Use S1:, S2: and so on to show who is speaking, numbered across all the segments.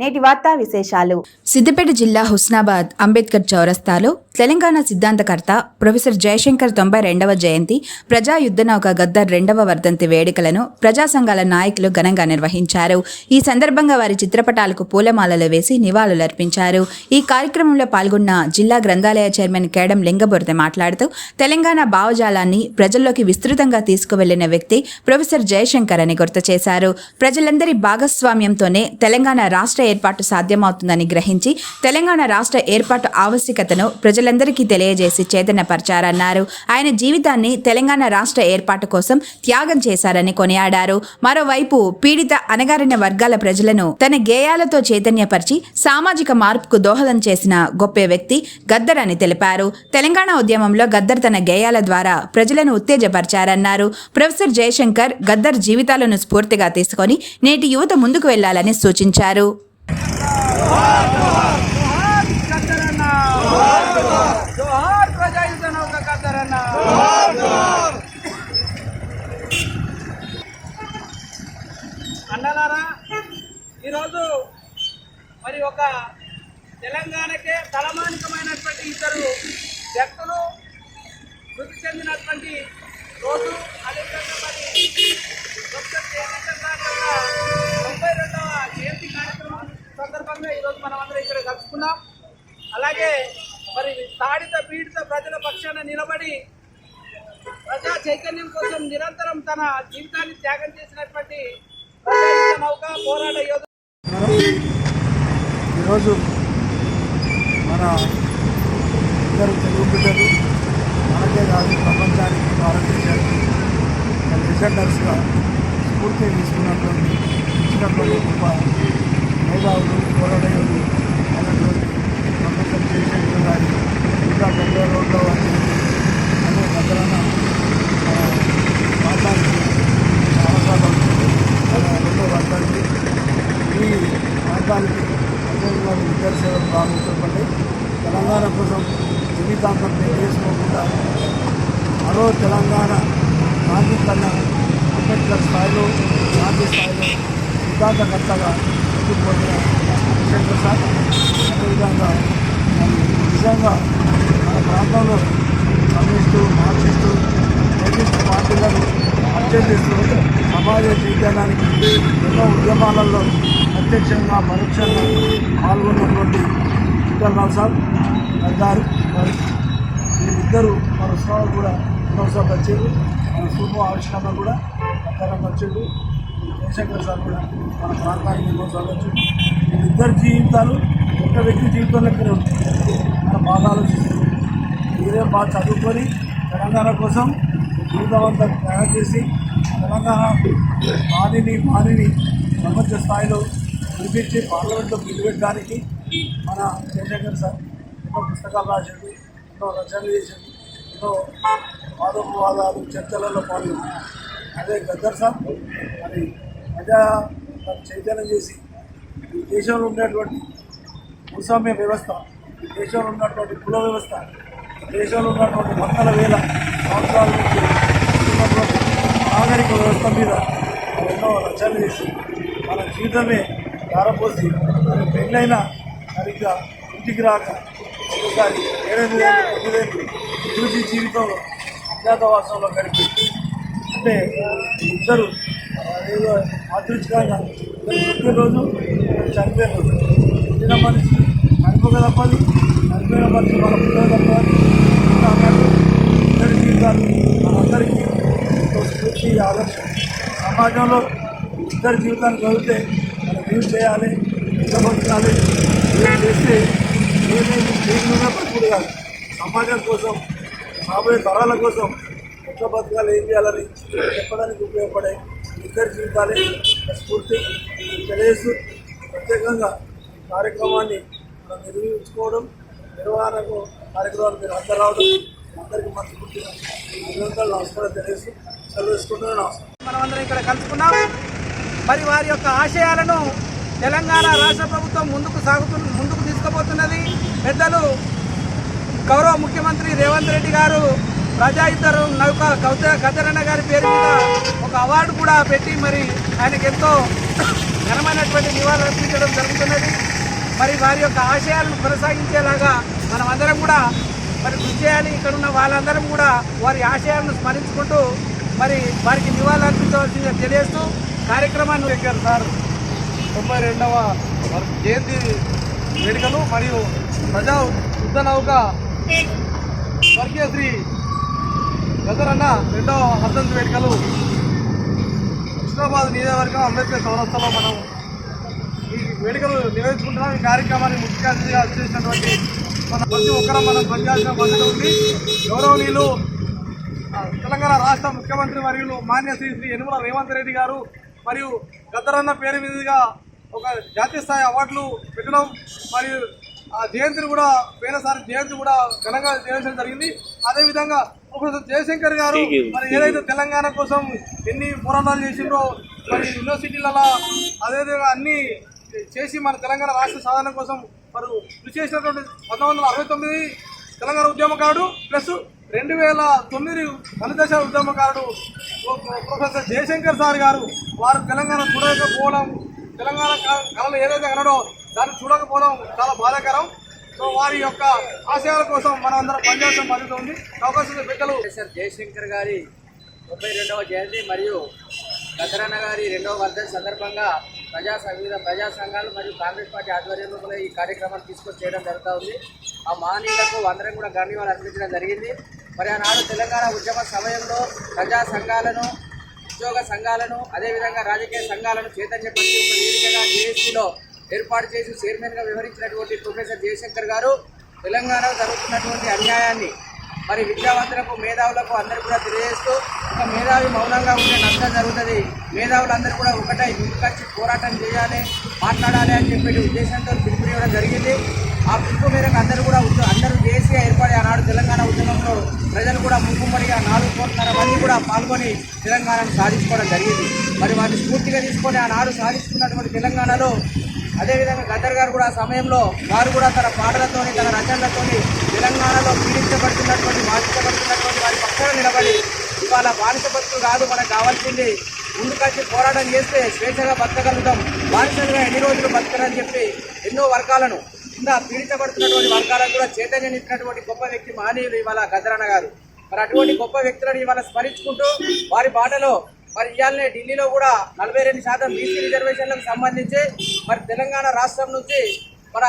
S1: నేటి వార్తా విశేషాలు.
S2: సిద్దిపేట జిల్లా హుస్నాబాద్ అంబేద్కర్ చౌరస్తాలో తెలంగాణ సిద్ధాంతకర్త ప్రొఫెసర్ జయశంకర్ తొంభై రెండవ జయంతి ప్రజా యుద్ధనౌక గద్దర్ రెండవ వర్ధంతి వేడుకలను ప్రజా సంఘాల నాయకులు ఘనంగా నిర్వహించారు. ఈ సందర్భంగా వారి చిత్రపటాలకు పూలమాలలు వేసి నివాళులర్పించారు. ఈ కార్యక్రమంలో పాల్గొన్న జిల్లా గ్రంథాలయ చైర్మన్ కేడం లింగబురత మాట్లాడుతూ తెలంగాణ భావజాలాన్ని ప్రజల్లోకి విస్తృతంగా తీసుకువెళ్ళిన వ్యక్తి ప్రొఫెసర్ జయశంకర్ అని గుర్తు చేశారు. ప్రజలందరి భాగస్వామ్యంతోనే తెలంగాణ రాష్ట్ర ఏర్పాటు సాధ్యమవుతుందని గ్రహించి తెలంగాణ రాష్ట్ర ఏర్పాటు ఆవశ్యకతను ప్రజలందరికీ తెలియజేసి చైతన్యపరిచారన్నారు. ఆయన జీవితాన్ని తెలంగాణ రాష్ట్ర ఏర్పాటు కోసం త్యాగం చేశారని కొనియాడారు. మరోవైపు పీడిత అనగారిన వర్గాల ప్రజలను తన గేయాలతో చైతన్యపరిచి సామాజిక మార్పుకు దోహదం చేసిన గొప్ప వ్యక్తి గద్దర్ అని తెలిపారు. తెలంగాణ ఉద్యమంలో గద్దర్ తన గేయాల ద్వారా ప్రజలను ఉత్తేజపరిచారన్నారు. ప్రొఫెసర్ జయశంకర్ గద్దర్ జీవితాలను స్ఫూర్తిగా తీసుకొని నేటి యువత ముందుకు వెళ్ళాలని సూచించారు.
S3: అన్నలారా ఈరోజు మరి ఒక తెలంగాణకే తలమానికమైనటువంటి ఇద్దరు వ్యక్తులు మృతి చెందినటువంటి రోజు అదేవిధంగా మరి డాక్టర్ జయశంకర్ సార్ యొక్క తొంభై రెండవ జయంతి సందర్భంగా ఈరోజు మనం అందరం ఇక్కడ కలుసుకున్నాం. అలాగే మరి తాడిత పీడిత ప్రజల పక్షాన నిలబడి ప్రజా చైతన్యం కోసం నిరంతరం తన జీవితాన్ని త్యాగం చేసినటువంటి నౌక పోరాట యోధ
S4: ఈరోజు మన ఇద్దరు తెలుగు బిడ్డలు మనకే కాదు ప్రపంచానికి భారతదేశానికి రిజెండర్స్గా స్ఫూర్తి తీసుకున్నటువంటి ఇచ్చినటువంటి గొప్ప మేధావులు పోరాటయులు అయినటువంటి ప్రొఫెసర్ జయశంకర్ గారి ఇంకా తొంభై రోడ్లో వారి అనే భద్రాన మాట్లాడి అవసరాలు రెండో వర్గానికి ఈ ప్రాంతానికి అదేవిధంగా విద్యార్థి సేవలు బాగా ఉపయోగపడ్డాయి తెలంగాణ కోసం జీవితాంతం చేసుకోకుండా మరో తెలంగాణ గాంధీ కన్నా అంబేద్కర్ స్థాయిలో గాంధీ స్థాయిలో సిద్ధాంతకర్తగా శంకర్ సార్ అదేవిధంగా నిజంగా మన ప్రాంతంలో కమ్యూనిస్టు మార్క్సిస్టు కమ్యూనిస్టు పార్టీలను అత్యధిస్తూ సమాజ చైతన్యానికి ఎన్నో ఉద్యమాలలో ప్రత్యక్షంగా పరోక్షంగా పాల్గొన్నటువంటి చిత్తర్రావు సార్ గారు మరి వీరిద్దరూ మన ఉత్సవాలు కూడా ఎన్నోసార్లు వచ్చారు మన సూపర్ ఆవిష్కరణ కూడా అక్కడ వచ్చేది జయశంకర్ సార్ కూడా మన ప్రాంతానికి చదవచ్చు ఇద్దరు జీవితాలు ఒక వ్యక్తి జీవితంలో ఇక్కడ మన బాగా ఆలోచిస్తుంది మీరే బాగా చదువుకొని తెలంగాణ కోసం జీవితం అంతా తయారు చేసి తెలంగాణ మానిని మానిని ప్రపంచ స్థాయిలో పిలిపించి పార్లమెంట్లో పిలిపెట్టడానికి మన చంద్రశేఖర్ సార్ ఎన్నో పుస్తకాలు రాసింది ఎన్నో రచనలు చేసింది ఎన్నో వాదోపవాదాలు చర్చలలో పాల్గొన్నారు అదే గద్దర్ సార్ మరి ప్రజా చైతన్యం చేసి ఈ దేశంలో ఉండేటువంటి భూస్వామ్య వ్యవస్థ ఈ దేశంలో ఉన్నటువంటి కుల వ్యవస్థ ఈ దేశంలో ఉన్నటువంటి వందల వేల సంవత్సరాల నుంచి ఉన్నటువంటి నాగరిక వ్యవస్థ మీద ఎన్నో రచనలు చేసి మన జీవితమే ధారపోసి మరి పెళ్ళైనా సరిగ్గా ఇంటికి రాక ఒకసారి ఏడెనిమిది ఏళ్ళు తొమ్మిదేళ్ళు అభివృద్ధి జీవితంలో అజ్ఞాతవాసంలో గడిపి అంటే ఇద్దరు ఏదో అదృష్టంగా పుట్టిన రోజు చనిపోయిన రోజు పుట్టిన మనిషి చనిపోక తప్పది చనిపోయిన మనిషి మన పుట్టిన తప్పది. అందరి ఇద్దరి జీవితాలు మనందరికీ స్ఫూర్తి ఆదర్శం. సమాజంలో ఇద్దరి జీవితాన్ని చదివితే మనం ఏం చేయాలి ఎంత ఏం చేస్తే ఏమేమి దేశంలో బతుకుడు కాదు. సమాజం కోసం రాబోయే తరాల కోసం ఎట్లా బతకాలి ఏం చేయాలని చెప్పడానికి ఉపయోగపడే ఇద్దరి జీవితాలే స్ఫూర్తి తెలియజేస్తూ ప్రత్యేకంగా కార్యక్రమాన్ని మనం నిర్వహించుకోవడం నిర్వహణకు కార్యక్రమాలు మీరు అందరు రావడం అందరికీ మంచి పుట్టిన అభినందనలు నమస్కారం తెలియజేస్తూ సెలవు తీసుకుంటున్నాను నమస్కారం.
S3: మనమందరం ఇక్కడ కలుసుకున్నాం. మరి వారి యొక్క ఆశయాలను తెలంగాణ రాష్ట్ర ప్రభుత్వం ముందుకు సాగుతు ముందుకు తీసుకుపోతున్నది. పెద్దలు గౌరవ ముఖ్యమంత్రి రేవంత్ రెడ్డి గారు ప్రజా ఇద్దరు నౌక కౌత కదరన్న గారి పేరు మీద ఒక అవార్డు కూడా పెట్టి మరి ఆయనకు ఎంతో ఘనమైనటువంటి నివాళులు అర్పించడం జరుగుతున్నది. మరి వారి యొక్క ఆశయాలను కొనసాగించేలాగా మనమందరం కూడా మరి కృషి చేయాలి. ఇక్కడ ఉన్న వాళ్ళందరం కూడా వారి ఆశయాలను స్మరించుకుంటూ మరి వారికి నివాళులు అర్పించవలసిందిగా తెలియజేస్తూ కార్యక్రమాన్ని
S5: అంబేద్కర్ సార్. తొంభై రెండవ జయంతి వేడుకలు మరియు ప్రజా యుద్ధ నౌక స్వర్గీయ శ్రీ గదరన్న రెండవ వర్ధంతి వేడుకలు. హుస్నాబాద్ నియోజకవర్గం అంబేద్కర్ చౌరస్తాలో మనం ఈ వేడుకలు నిర్వహించుకుంటున్నాం. ఈ కార్యక్రమాన్ని ముఖ్య అతిథిగా చేసినటువంటి మన ప్రతి ఒక్కరం మనం పనిచేసిన పద్ధతి ఉంది గౌరవనీయులు తెలంగాణ రాష్ట్ర ముఖ్యమంత్రి మరియు మాన్య శ్రీ శ్రీ యనుమల రేవంత్ రెడ్డి గారు మరియు గద్దరన్న పేరు మీదుగా ఒక జాతీయ స్థాయి అవార్డులు పెట్టడం మరియు ఆ జయంతిని కూడా పోయినసారి జయంతి కూడా ఘనంగా చేయడం జరిగింది. అదేవిధంగా ప్రొఫెసర్ జయశంకర్ గారు మరి ఏదైతే తెలంగాణ కోసం ఎన్ని పోరాటాలు చేసిండ్రో మరి యూనివర్సిటీలలో అదేవిధంగా అన్ని చేసి మన తెలంగాణ రాష్ట్ర సాధన కోసం మరి కృషి చేసినటువంటి పంతొమ్మిది వందల అరవై తొమ్మిది తెలంగాణ ఉద్యమకారుడు ప్లస్ రెండు వేల తొమ్మిది మలిదశ ఉద్యమకారుడు ప్రొ- ప్రొఫెసర్ జయశంకర్ సార్ గారు వారు తెలంగాణ చూడకపోవడం తెలంగాణ కళలు ఏదైతే కనడో దాన్ని చూడకపోవడం చాలా బాధాకరం. సో వారి యొక్క ఆశయాల కోసం మనం అందరం పనిచేయాల్సిన బాధ్యత అవకాశం బిడ్డలు
S6: జయశంకర్ గారి ముప్పై రెండవ జయంతి మరియు గద్దరన్న గారి రెండవ వర్ధంతి సందర్భంగా ప్రజా వివిధ ప్రజా సంఘాలు మరియు కాంగ్రెస్ పార్టీ ఆధ్వర్యంలో కూడా ఈ కార్యక్రమాన్ని తీసుకొని చేయడం జరుగుతూ ఉంది. ఆ మహనీయులకు అందరం కూడా గణ్యవాలు అర్పించడం జరిగింది. మరి ఆనాడు తెలంగాణ ఉద్యమ సమయంలో ప్రజా సంఘాలను ఉద్యోగ సంఘాలను అదేవిధంగా రాజకీయ సంఘాలను చైతన్యపరిచి ఒక వేదికగా జీఎస్టీలో ఏర్పాటు చేసి చైర్మన్గా వివరించినటువంటి ప్రొఫెసర్ జయశంకర్ గారు తెలంగాణలో జరుగుతున్నటువంటి అన్యాయాన్ని మరి విద్యావంతులకు మేధావులకు అందరూ కూడా తెలియజేస్తూ ఒక మేధావి మౌనంగా ఉంటే నష్టం జరుగుతుంది. మేధావులందరూ కూడా ఒకటే ముందుకొచ్చి పోరాటం చేయాలి మాట్లాడాలి అని చెప్పే ఉద్దేశంతో పిలుపునివ్వడం జరిగింది. ఆ పిలుపు మేరకు అందరూ కూడా అందరూ జేసీగా ఏర్పడి ఆనాడు తెలంగాణ ఉద్యమంలో ప్రజలు కూడా ముక్కుమ్మడిగా నాలుగు కోట్ల మంది కూడా పాల్గొని తెలంగాణను సాధించుకోవడం జరిగింది. మరి వాటిని స్ఫూర్తిగా తీసుకొని ఆనాడు సాధించుకున్నటువంటి తెలంగాణలో అదేవిధంగా గద్దర్ గారు కూడా ఆ సమయంలో వారు కూడా తన పాటలతోని తన రచనలతోని తెలంగాణలో పీడించబడుతున్నటువంటి బాధించబడుతున్నటువంటి వారి పక్కన నిలబడి ఇవాళ బానిస బతుకు కాదు మనకు కావాల్సింది ముందుకొచ్చి పోరాటం చేస్తే స్వేచ్ఛగా బతకగలుగుతాం బానిసలుగా ఎన్ని రోజులు బతకరని చెప్పి ఎన్నో వర్గాలను కింద పీడించబడుతున్నటువంటి వర్గాలను కూడా చైతన్యనిచ్చినటువంటి గొప్ప వ్యక్తి మహనీయులు ఇవాళ గద్దరన్న గారు. మరి అటువంటి గొప్ప వ్యక్తులను ఇవాళ స్మరించుకుంటూ వారి బాటలో మరి ఇవాళనే ఢిల్లీలో కూడా నలభై రెండు శాతం బీసీ రిజర్వేషన్లకు సంబంధించి మరి తెలంగాణ రాష్ట్రం నుంచి మన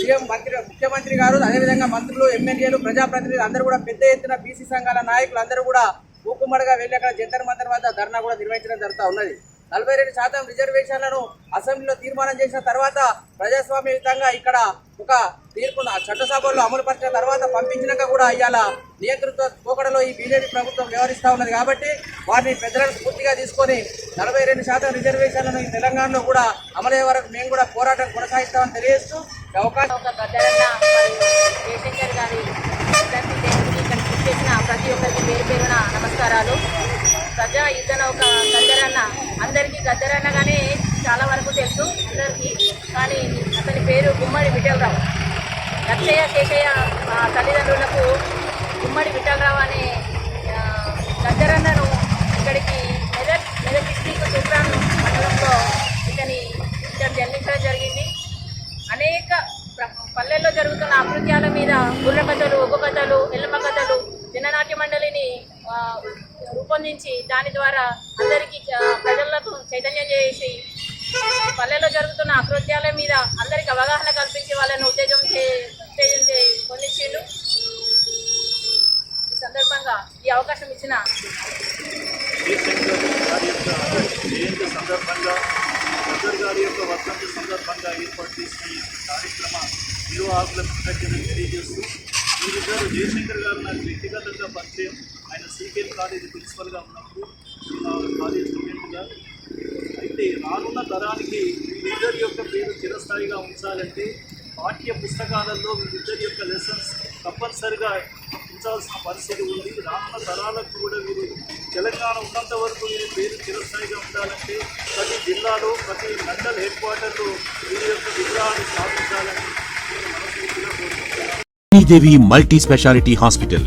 S6: సీఎం మంత్రి ముఖ్యమంత్రి గారు అదేవిధంగా మంత్రులు ఎమ్మెల్యేలు ప్రజాప్రతినిధులు అందరూ కూడా పెద్ద ఎత్తున బీసీ సంఘాల నాయకులు అందరూ కూడా ఊకుమ్మడిగా వెళ్ళి అక్కడ జంతర్ మంతర్ వద్ద ధర్నా కూడా నిర్వహించడం జరుగుతూ ఉన్నది. నలభై రెండు శాతం రిజర్వేషన్లను అసెంబ్లీలో తీర్మానం చేసిన తర్వాత ప్రజాస్వామ్యయుతంగా ఇక్కడ ఒక తీర్పును చట్టసభలో చట్టసభల్లో అమలుపరిచిన తర్వాత పంపించినాక కూడా ఇవాళ నియంతృత్వ పోకడలో ఈ బీజేపీ ప్రభుత్వం వ్యవహరిస్తూ ఉన్నది కాబట్టి వారిని పెద్దలను పూర్తిగా తీసుకొని నలభై రెండు శాతం రిజర్వేషన్లను ఈ తెలంగాణలో కూడా అమలయ్యే వరకు మేము కూడా పోరాటం కొనసాగిస్తామని తెలియజేస్తూ అవకాశం
S7: మరియు చేసిన ప్రతి ఒక్కరికి పేరు పేరున నమస్కారాలు. ప్రజా యుద్ధ ఒక గద్దరన్న. అందరికీ గద్దరన్నగానే చాలా వరకు తెలుసు అందరికీ. కానీ అతని పేరు గుమ్మడి విఠలరావు. లక్షయ్య శేషయ్య తల్లిదండ్రులకు గుమ్మడి విఠలరావు అనే గద్దరన్నను ఇక్కడికి మెదక్ మెదక్ డిస్టిక్ చుట్టాన్ మండలంలో ఇతని ఇతను జన్మించడం జరిగింది. అనేక ప్ర- పల్లెల్లో జరుగుతున్న అకృత్యాల మీద గుర్ర కథలు ఒగ్గు కథలు ఎల్లమ్మ కథలు జననాట్య మండలిని రూపొందించి దాని ద్వారా అందరికీ చ- ప్రజలకు చైతన్యం చేసి పల్లెల్లో జరుగుతున్న అకృత్యాల మీద అందరికి అవగాహన కల్పించి వాళ్ళని ఉత్తేజం చే ఉత్తేజం చే పొందించిండు ఈ సందర్భంగా ఈ అవకాశం ఇచ్చిన
S8: సందర్భంగా గద్దర్ గారి యొక్క వర్ధంతి సందర్భంగా ఏర్పాటు చేసిన ఈ కార్యక్రమ కృతజ్ఞతలు తెలియజేస్తూ జయశంకర్ గారు నాకు వ్యక్తిగతంగా పరిచయం ఆయన సీకేఎం కాలేజీ ప్రిన్సిపల్గా ఉన్నప్పుడు కాలేజ్ స్టూడెంట్గా అయితే రానున్న తరానికి వీరిద్దరి యొక్క పేరు చిరస్థాయిగా ఉంచాలంటే పాఠ్య పుస్తకాలలో వీరిద్దరి యొక్క లెసన్స్ తప్పనిసరిగా ఉంచాల్సిన పరిస్థితి ఉంది. రానున్న తరాలకు కూడా వీరు తెలంగాణ ఉన్నంత వరకు వీరి పేరు చిరస్థాయిగా ఉండాలంటే ప్రతి జిల్లాలో ప్రతి మండల్ హెడ్ క్వార్టర్లో వీరి యొక్క విగ్రహాన్ని స్థాపించాలని నేను మనస్ఫూర్తిగా కోరుకుంటున్నాను.
S9: Sridevi multi speciality hospital